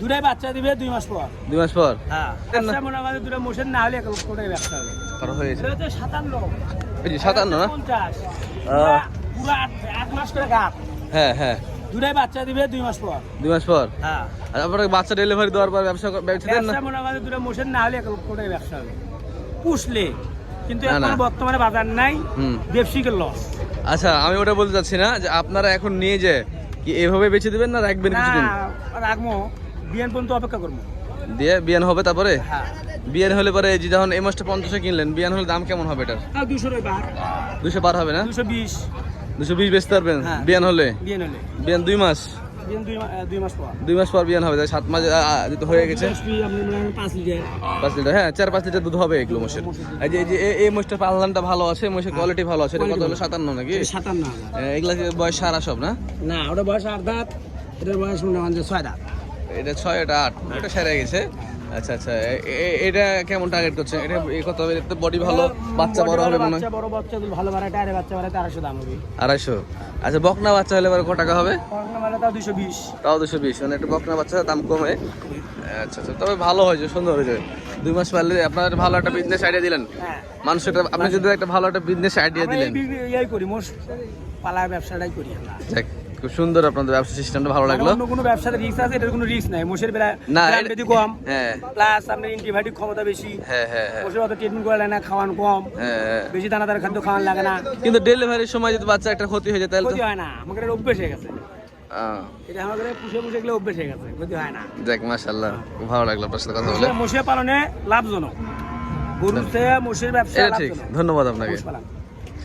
দুটাই বাচ্চা দিবে দুই মাস পর। দুই মাস পর? হ্যাঁ। মনে করেন দুটো মোষের না হলে এক লক্ষ টাকা ব্যবসা হবে। আর হয়েছে এটা হচ্ছে সাতান্ন। এই যে সাতান্ন না? পঞ্চাশ। পুরা- আট মাস করে হ্যাঁ হ্যাঁ। দুটাই বাচ্চা দিবে দুই মাস পর। দুই মাস পর? হ্যাঁ। বাচ্চা ডেলিভারি দেওয়ার পর ব্যবসা ব্যবসা দেন না? মনে দুটো মোষের না হলে এক লক্ষ টাকা ব্যবসা হবে। পুষলে। কিন্তু এখন বর্তমানে বাজার নাই। ব্যবসায়িকের লস আচ্ছা আমি ওটা বলতে চাচ্ছি না যে আপনারা এখন নিয়ে যে কি এভাবে বেচে দিবেন না রাখবেন কিছুদিন? রাখব। বিয়ান পর্যন্ত অপেক্ষা করব। দিয়ে বিয়ান হবে তারপরে? হ্যাঁ। বিয়ান হলে পরে যে যখন এই মাসটা পঞ্চাশে কিনলেন বিয়ান হলে দাম কেমন হবে এটার? দুশো দুশো পার হবে না? দুশো বিশ। দুশো বিশ বেচতে পারবেন? হ্যাঁ। বিয়ান হলে? বিয়ান হলে। বিয়ান দুই মাস? দুই মাস পর। বিয়ান হবে তাই সাত মাস হয়ে গেছে। পাঁচ লিটার। হ্যাঁ চার পাঁচ লিটার দুধ হবে এগুলো মোষের। এই যে এই মোষটার ভালো আছে? মোষের কোয়ালিটি ভালো আছে? এটা কত হলো? সাতান্ন নাকি? সাতান্ন এগুলা বয়স সারা সব না? না ওটা বয়স আট দাঁত এটার বয়স মনে করেন যে ছয় দাঁত। এটা ছয় এটা আট। এটা সেরে গেছে। আচ্ছা আচ্ছা। এটা কেমন টার্গেট করছে? এটা এ কত হবে? এটা বডি ভালো বাচ্চা বড় হবে মনে হয়। বড় বাচ্চা ভালো বাড়ায় আরে বাচ্চা বাড়ায় আড়াইশো দাম হবে। আড়াইশো। আচ্ছা বকনা বাচ্চা হলে এবার কত টাকা হবে? মানে তাও দুশো বিশ। তাও দুশো বিশ। মানে একটা বকনা বাচ্চার দাম কমে। আচ্ছা আচ্ছা। তবে ভালো হয়েছে সুন্দর হয়েছে। দুই মাস পারলে আপনার ভালো একটা বিজনেস আইডিয়া দিলেন। হ্যাঁ। মানুষ এটা আপনি যদি একটা ভালো একটা বিজনেস আইডিয়া দিলেন। এই করি মোষ পালার ব্যবসাটাই করি আমরা। খুব সুন্দর আপনাদের ব্যবসা সিস্টেমটা ভালো লাগল। অন্য কোনো ব্যবসাতে রিস্ক আছে? এটার কোনো রিস্ক নাই। মোষের বেলা না, কম। হ্যাঁ। প্লাস আপনার ইন্টিবায়োটিক ক্ষমতা বেশি। হ্যাঁ হ্যাঁ হ্যাঁ। মোষের অত ট্রিটমেন্ট করা লাগে না খাওয়ান কম। হ্যাঁ, হ্যাঁ। বেশি দানাদার খাদ্য খাওয়ান লাগে না। কিন্তু ডেলিভারির সময় যদি বাচ্চা একটা ক্ষতি হয়ে যায় তাহলে ক্ষতি হয় না। আমাদের অভ্যেস হয়ে গেছে। এটা আমাদের পুষে পুষে গেলে অভ্যেস হয়ে গেছে। ক্ষতি হয় না। যাক মাশাল্লাহ ভালো লাগল আপনার সাথে কথা বলে। মোষে পালনে লাভজনক। মোষের ব্যবসা ঠিক। ধন্যবাদ আপনাকে।